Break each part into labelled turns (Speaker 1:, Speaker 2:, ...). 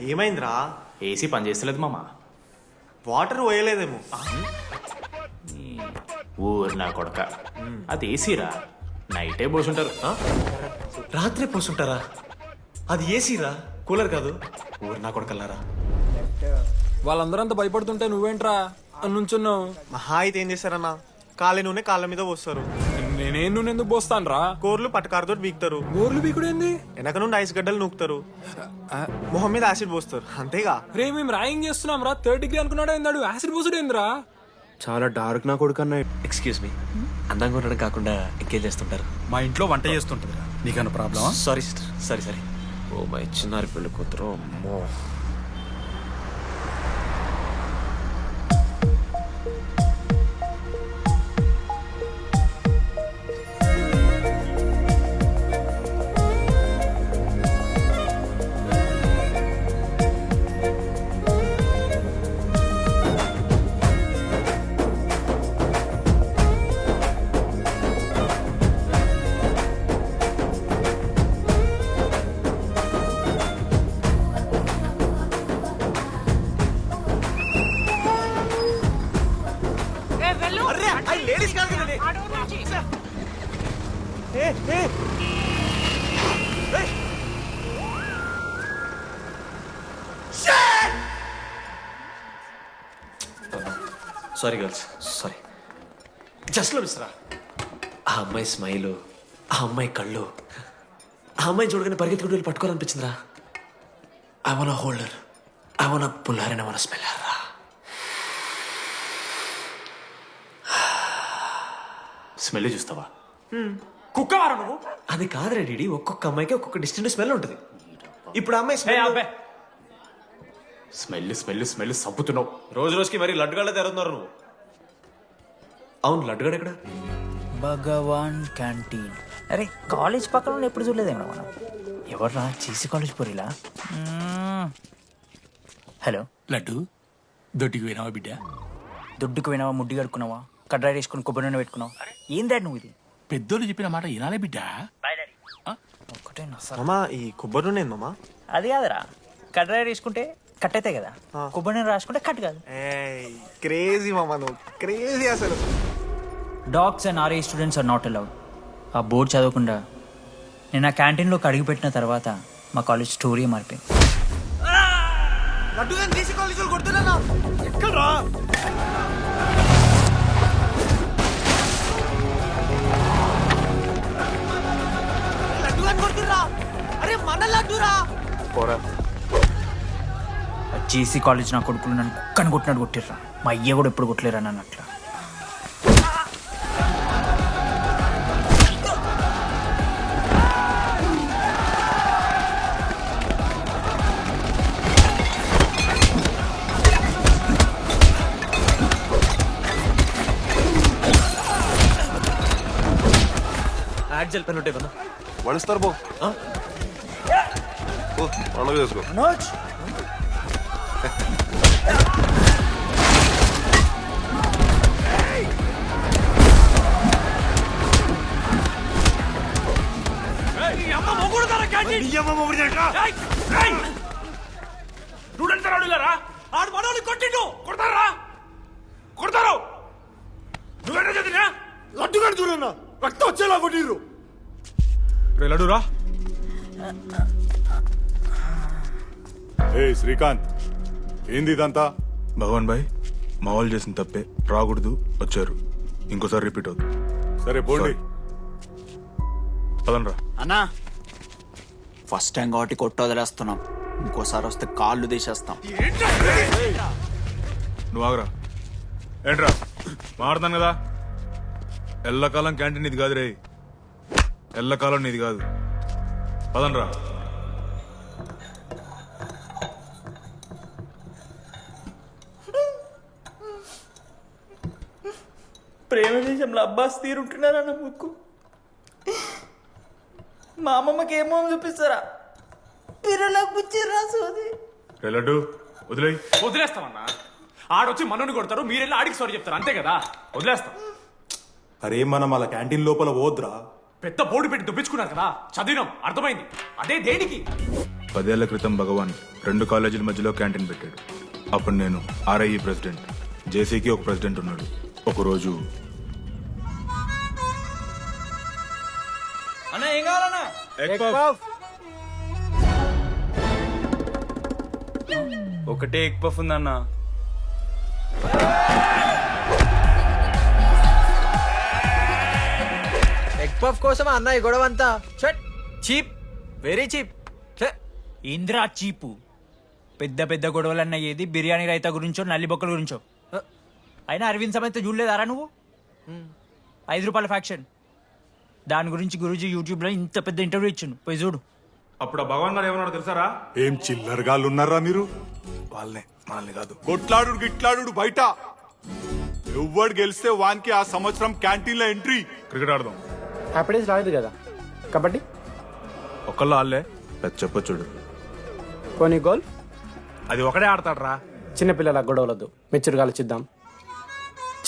Speaker 1: ఏమైందిరా?
Speaker 2: ఏసీ పని చేస్తలేదు మామ.
Speaker 1: వాటర్ పోయలేదేమో.
Speaker 2: ఊరు నా కొడక. అది ఏసీరా? నైటే పోసుంటారు. ఆ?
Speaker 1: రాత్రి పోసుంటారా? అది ఏసీరా? కూలర్ కాదు. ఊరు నా కొడకల్లారా?
Speaker 3: వాళ్ళందరూ అంత భయపడుతుంటే నువ్వేంట్రా? అని నుంచున్నావు
Speaker 1: మహా అయితే ఏం చేస్తారన్నా? కాళ్ళ నూనె కాళ్ళ మీద పోస్తారు.
Speaker 3: నేనేం ఎందుకు పోస్తాను రా
Speaker 1: కోర్లు పట్టకారుతో బీకుతారు
Speaker 3: గోర్లు బీకుడేంది
Speaker 1: వెనక నుండి ఐస్ గడ్డలు నూకుతారు. మొహం మీద యాసిడ్ పోస్తారు. అంతేగా?
Speaker 3: రే మేము రాయింగ్ చేస్తున్నాం రా థర్డ్ డిగ్రీ అనుకున్నాడు ఏందాడు? యాసిడ్ పోసుడేందిరా?
Speaker 4: చాలా డార్క్ నా కొడుకు అన్న ఎక్స్క్యూజ్ మీ అందంగా ఉండడం కాకుండా ఇంకేం చేస్తుంటారు?
Speaker 5: మా ఇంట్లో వంట చేస్తుంటుందిరా. నీకన్నా ప్రాబ్లమా?
Speaker 4: Sorry sister sorry sorry oh my చిన్నారి పెళ్ళి కూతురు. అమ్మో. సారీ గర్ల్స్ సారీ జస్ట్లో మిస్రా ఆ అమ్మాయి స్మైల్ ఆ అమ్మాయి కళ్ళు ఆ అమ్మాయి చూడగానే పరిగెత్తుకుంటూ వెళ్ళి పట్టుకోవాలనిపించిందిరా. I won holder I won puller and I won smeller రా
Speaker 2: స్మెల్ చూస్తావా? నువ్వు?
Speaker 4: అది కాదురా డీడీ. ఒక్కొక్క అమ్మాయికి ఒక్కొక్క డిస్టెంట్ స్మెల్ ఉంటుంది. ఇప్పుడు అమ్మాయి స్మెల్
Speaker 2: స్మెల్ స్మెల్ స్మెల్ సబ్బుతున్నావు.
Speaker 4: రోజు రోజుకి మరి లడ్డుగాళ్ళ తెరుతున్నారు నువ్వు. అవును లడ్డుగాడు ఎక్కడ?
Speaker 6: భగవాన్ క్యాంటీన్. అరే కాలేజ్ పక్కన ఉన్న ఎప్పుడు చూడలేదేమో మనం? ఎవర్రా చేసి కాలేజ్ పోరిలా? హలో.
Speaker 5: లడ్డు దొడ్డికి పోయినావా బిడ్డ?
Speaker 6: దుడ్డుకు పోయినావా ముడ్డి కడుక్కున్నావా కడ్రాయి వేసుకుని కొబ్బరి నూనె పెట్టుకున్నావా? ఏం డాడ్ నువ్వు ఇది?
Speaker 5: పెద్దోళ్ళు చెప్పిన మాట వినాలే బిడ్డ.
Speaker 6: ఒక్కటే నస
Speaker 1: మామా ఈ కొబ్బరి నూనె మామా
Speaker 6: అది కాదురా. కడ్రాయి వేసుకుంటే కట్ అవుతాయి కదా. కొబ్బరి నూనె రాసుకుంటే కట్ కాదు.
Speaker 1: ఏయ్ క్రేజీ మామా నువ్వు. క్రేజీ అసలు.
Speaker 6: డాగ్స్ అండ్ ఆర్ఏ స్టూడెంట్స్ ఆర్ నాట్ అలౌడ్ ఆ బోర్డు చదవకుండా నేను ఆ క్యాంటీన్లోకి అడుగుపెట్టిన తర్వాత మా కాలేజ్ స్టోరీ మారిపోయింది.
Speaker 1: లడ్డుగాని
Speaker 6: జేసీ కాలేజ్ నా కొడుకులు నన్ను కుక్కని కొట్టినట్టు కొట్టిర్రా. మా అయ్య కూడా ఎప్పుడు కొట్టలేరా నన్ను అట్లా?
Speaker 4: యాడ్ జల్ పెన్ ఉంటే కదా
Speaker 7: వణిస్తారు పో, పండుగ చేసుకో
Speaker 2: ఆడు మనోని కొట్టిండు. కొడతారా కొడతారు. నువ్వేనా చదివినా?
Speaker 7: లడ్డుగాడు చూడన్నా రక్తం వచ్చేలా కొట్టిర్రు.
Speaker 5: లడ్డురా
Speaker 7: ఏ శ్రీకాంత్. ఏంది ఇదంతా?
Speaker 8: భగవాన్ భాయ్ మా వాళ్ళు చేసిన తప్పే. రాకూడదు వచ్చారు. ఇంకోసారి రిపీట్ అవుతుంది.
Speaker 7: సరే పోండి.
Speaker 8: పదండ్రా.
Speaker 9: అన్నా ఫస్ట్ టైం కాబట్టి కొట్టు వదిలేస్తున్నాం. ఇంకోసారి వస్తే కాళ్ళు తీసేస్తాం.
Speaker 8: నువ్వు ఆగరా. ఏంట్రా? మారుతాను కదా? ఎల్లకాలం క్యాంటీన్ ఇది కాదు రే ఎల్లకాలం నీది కాదు. పదండ్రా.
Speaker 6: ప్రేమ దేశంలో అబ్బాస్ తీరుంటున్నారా నా ముక్కు? మా అమ్మమ్మకి ఏమో చూపిస్తారా? పిల్లలకు పుచ్చిర్రా సోది
Speaker 8: రే లడ్డు వదిలేయ్.
Speaker 2: వదిలేస్తామన్నా. ఆడొచ్చి మనోని కొడతారు మీరెళ్ళి ఆడికి సారీ చెప్తారు అంతే కదా? వదిలేస్తాం.
Speaker 7: అరే మనం అలా క్యాంటీన్ లోపల పోద్రా
Speaker 2: పెద్ద బోర్డు పెట్టి దుబ్బించుకున్నారు కదా? చదివినాం అర్థమైంది. అదే దేనికి?
Speaker 8: పదేళ్ళ క్రితం భగవాన్ రెండు కాలేజీల మధ్యలో క్యాంటీన్ పెట్టాడు. అప్పుడు నేను ఆర్ఐఈ ప్రెసిడెంట్ జేసీకి ఒక ప్రెసిడెంట్ ఉన్నాడు. ఒకరోజు
Speaker 3: అన్న ఏం కావాలన్నా. ఒకటే ఎగ్ పఫ్ ఉందన్న.
Speaker 1: ఎగ్ పఫ్ కోసం అన్న ఈ గొడవ అంతా చీప్ వెరీ చీప్.
Speaker 6: ఇంద్రా చీపు. పెద్ద పెద్ద గొడవలన్న ఏది బిర్యానీ రైతా గురించో నల్లి బొక్కల గురించో. అయినా అరవింద్ సమేత చూడలేదారా నువ్వు? ఐదు రూపాయల ఫ్యాక్షన్. దాని గురించి గురూజీ యూట్యూబ్లో ఇంత పెద్ద ఇంటర్వ్యూ ఇచ్చిండు. పోయి చూడు.
Speaker 8: అప్పుడు భగవాన్ గారు ఏమన్నాడు తెలుసారా?
Speaker 7: ఏం చిల్లరగాళ్ళు ఉన్నారా మీరు?
Speaker 8: వాళ్ళనే మనల్ని కాదు.
Speaker 7: కొట్లాడు గిట్లాడు బయట. ఎవ్వడు గెలిస్తే వానికి ఆ సంవత్సరం క్యాంటీన్లో ఎంట్రీ.
Speaker 8: క్రికెట్ ఆడదాం.
Speaker 1: హ్యాపీడేస్ రాలేదు కదా? కబడ్డీ?
Speaker 8: ఒకళ్ళు ఆళ్ళే. పెద్ద చెప్పొచ్చుడు
Speaker 1: కొన్ని గోల్?
Speaker 8: అది ఒకడే ఆడతాడు రా
Speaker 1: చిన్నపిల్లల గొడవలొద్దు. మెచ్యూర్గా ఆలోచిద్దాం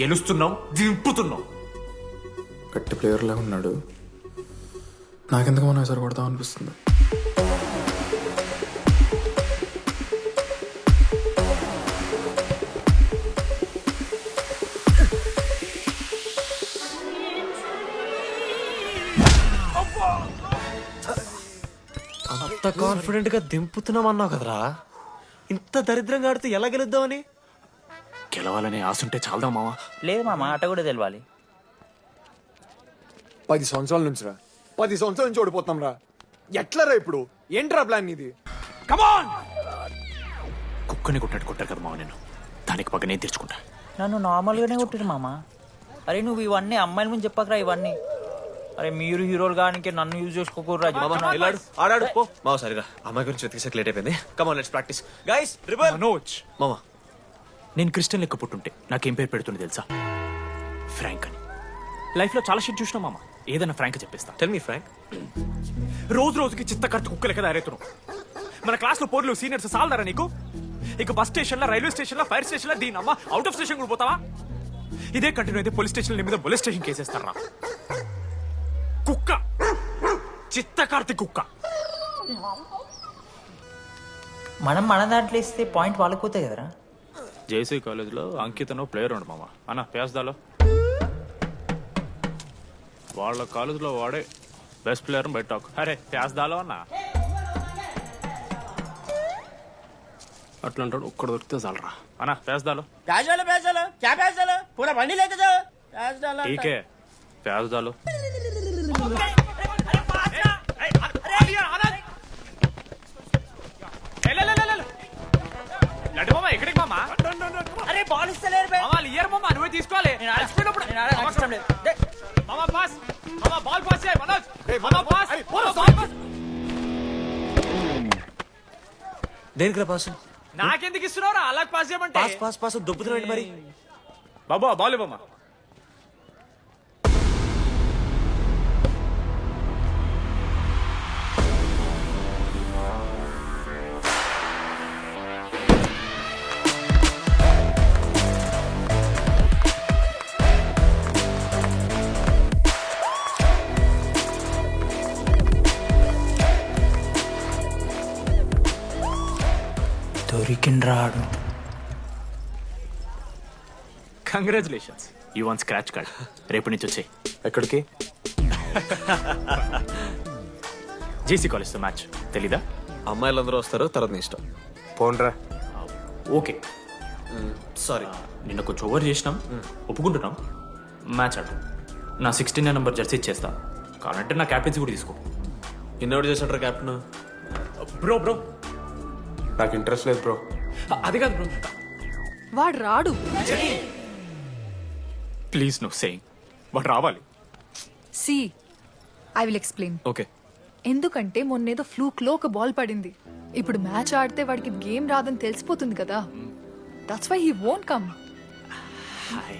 Speaker 2: గెలుస్తున్నాం దింపుతున్నాం
Speaker 3: గట్టి ప్లేయర్ లా ఉన్నాడు. నాకెందుకు మనం ఎసరు కొడతాం అనిపిస్తుంది.
Speaker 4: అంత కాన్ఫిడెంట్గా దింపుతున్నాం అన్నావు కదరా. ఇంత దరిద్రంగా ఆడితే ఎలా గెలుద్దామని?
Speaker 2: గెలవాలనే ఆశ ఉంటే చాలదా మావా?
Speaker 6: లేదు మా మాట కూడా తెలవాలి.
Speaker 3: పది సంవత్సరాల నుంచి రా. పది సంవత్సరాల నుంచి ఓడిపోతాం రా. ఎట్లా రా ఇప్పుడు? ఏంట్రా ప్లాన్ ఇది
Speaker 2: కమాన్ కుక్కని కొట్టాడు కొట్టారు కదా మావ నేను దానికి పక్క నేను తెచ్చుకుంటా
Speaker 6: నన్ను నార్మల్గానే కొట్టిరు మామ. అరే నువ్వు ఇవన్నీ అమ్మాయిల ముందు చెప్పకరా ఇవన్నీ. అరే మీరు హీరోలు కానీ నన్ను యూజ్ చేసుకోకూడరా
Speaker 4: మామా ఇలాడు ఆడాడు పో. మామ సరిగా. అమ్మాయి గురించి వెతికేసరికి లేట్ అయిపోయింది. Come on let's practice guys rebel
Speaker 2: Manoj.
Speaker 4: మామా
Speaker 2: నేను క్రిస్టియన్ లెక్క పుట్టుంటే నాకేం పేరు పెడుతుంది తెలుసా? ఫ్రాంక్ అని. లైఫ్లో చాలా షిట్ చూసినా మామ. ఏదైనా ఫ్రాంక్ చెప్పేస్తా.
Speaker 4: టెల్ మీ ఫ్రాంక్
Speaker 2: రోజు రోజుకి చిత్త కట్టు కుక్కలు కదా అరేతున్నావు. మన క్లాస్లో పోర్లు సీనియర్స్ సాలదారా నీకు? ఇక బస్ స్టేషన్లో రైల్వే స్టేషన్లో ఫైర్ స్టేషన్లో దీని అమ్మ అవుట్ ఆఫ్ స్టేషన్ కూడా పోతావా? ఇదే కంటిన్యూ అయితే పోలీస్ స్టేషన్ మీద పోలీస్ స్టేషన్ కేసేస్తారా కుక్క. చిత్త కార్తి కుక్క.
Speaker 6: మనం మన దాంట్లో ఇస్తే పాయింట్ వాళ్ళకి పోతాయి కదరా?
Speaker 2: జేసీ కాలేజ్లో అంకితను ప్లేయర్ ఉండు మామ. అన్న పేస్తాలో వాళ్ళ కాలేజ్లో వాడే బెస్ట్ ప్లేయర్ బయట అరే పేస్తాలో అన్న. అట్లాంటాడు ఒక్కడ దొరికితే చాలరా. అన్న పేస్తాలో ప్యాజాలు ప్యాజాలు క్యా ప్యాజాలు పూరా
Speaker 10: పేస్తాలో పేస్తాలో అరే బాల్ ఇస్తలేరు
Speaker 2: బే. ఇయర్ మామా నువ్వే తీసుకోవాలి. నేను అలసిపోయినప్పుడు నేను అలసిపోవడం లేదు. Pass ball pass Manoj. Pass ball pass
Speaker 4: దేనికి పాస్
Speaker 2: నాకెందుకు ఇస్తున్నావు అలా పాస్ చేయమంటే.
Speaker 4: పాస్ పాస్ పాస్ దొబ్బుతున్నాడు మరి?
Speaker 2: బాబా బాల్ బామ్మా
Speaker 6: దొరికిండ్రాడు.
Speaker 2: Congratulations you won scratch card రేపు నుంచి వచ్చాయి.
Speaker 3: ఎక్కడికి?
Speaker 2: జేసీ కాలేజ్తో మ్యాచ్ తెలీదా?
Speaker 4: అమ్మాయిలందరూ వస్తారు తర్వాత నీ ఇష్టం.
Speaker 3: పోన్రా.
Speaker 2: ఓకే
Speaker 4: సారీ
Speaker 2: నిన్న కొంచెం ఓవర్ చేసినాం. ఒప్పుకుంటున్నాం. మ్యాచ్ ఆడు. నా సిక్స్టీన్ నెంబర్ జెర్సీ ఇచ్చేస్తా. కావాలంటే నా క్యాప్టెన్సీ కూడా తీసుకో.
Speaker 4: ఇన్నోటి చేసినట్రా కెప్టెన్
Speaker 2: బ్రో బ్రో
Speaker 3: నాకు ఇంట్రెస్ట్ లేదు బ్రో
Speaker 2: అది కాదు బ్రో
Speaker 11: వాడు రాడు.
Speaker 2: ప్లీజ్ నో సేయింగ్ వాడు రావాలి.
Speaker 11: See I will explain.
Speaker 2: Okay.
Speaker 11: ఎందుకంటే మొన్నేదో ఫ్లూక్లో ఒక బాల్ పడింది. ఇప్పుడు మ్యాచ్ ఆడితే వాడికి గేమ్ రాదని తెలిసిపోతుంది కదా. That's why he won't come
Speaker 4: hi.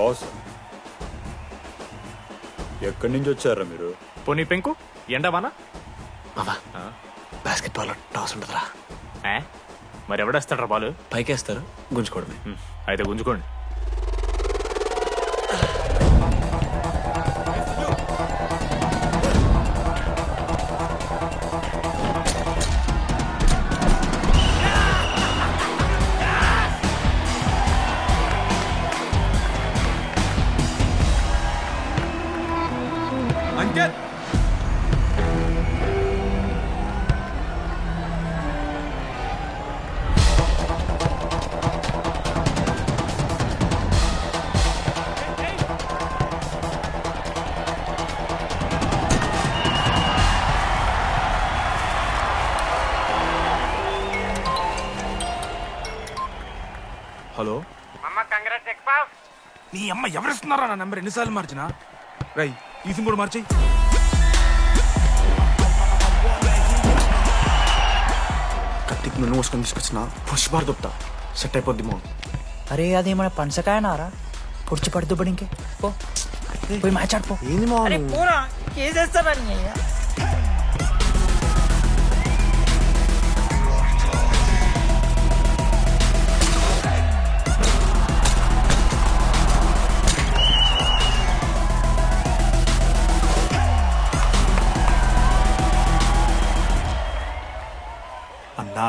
Speaker 2: Toss
Speaker 7: ఎక్కడి నుంచి వచ్చారా మీరు?
Speaker 2: పోనీ పెంకు ఎండవానా
Speaker 4: మామా బాస్కెట్ బాల్ టాస్ ఉంటుందిరా.
Speaker 2: ఏ? మరి ఎవడేస్తాడ్రా బాలు?
Speaker 4: పైకేస్తారు గుంజుకోవడమే.
Speaker 2: అయితే గుంజుకోండి.
Speaker 8: అమ్మ ఎవరిస్తున్నారా నా నెంబర్ ఎన్నిసార్లు మార్చినా? రై ఈ సిమ్ కూడా మార్చేయి.
Speaker 3: కత్తికి నన్ను మోసుకొని తీసుకొచ్చిన పుష్పార్ దొప్తా సెట్ అయిపోద్ది మో
Speaker 6: అరే అది మన పనసకాయ నారా పొడిచి పడుతూ పడి ఇంకే పో. పోయి మ్యాచ్ ఆడిపో
Speaker 3: ఏంది మా
Speaker 6: పూరా. కేసేస్తారని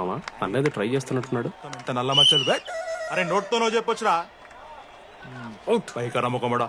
Speaker 4: మామా అన్నది ట్రై చేస్తున్నట్టున్నాడు.
Speaker 8: ఇంత నల్ల మచ్చలు అరే నోట్తోనో చెప్పొచ్చురా. అవుట్. పైకరా ముఖమడా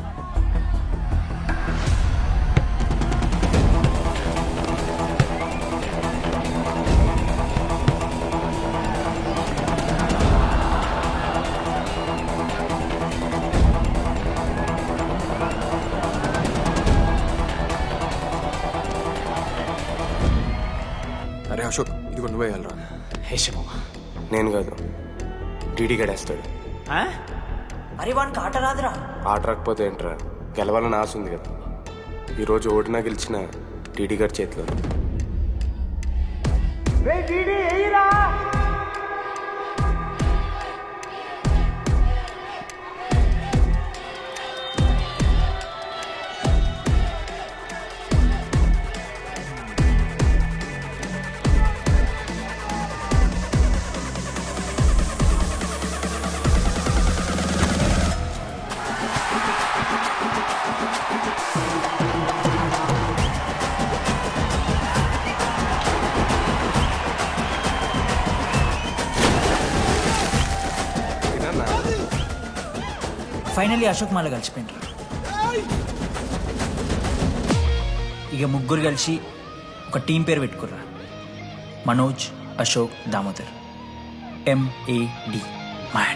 Speaker 12: నేను కాదు. డీడీ గడేస్తాడు.
Speaker 6: అరే వానికి ఆట రాదురా.
Speaker 12: ఆట రాకపోతే ఏంట్రా? గెలవాలని ఆశ ఉంది కదా. ఈరోజు ఓడినా గెలిచిన డీడీ గారి చేతిలో
Speaker 6: ఫైనలీ అశోక్ మాల కలిసిపోయిండ్రు ఇక ముగ్గురు కలిసి ఒక టీం పేరు పెట్టుకుర్రా. మనోజ్ అశోక్ దామోదర్. ఎంఏడి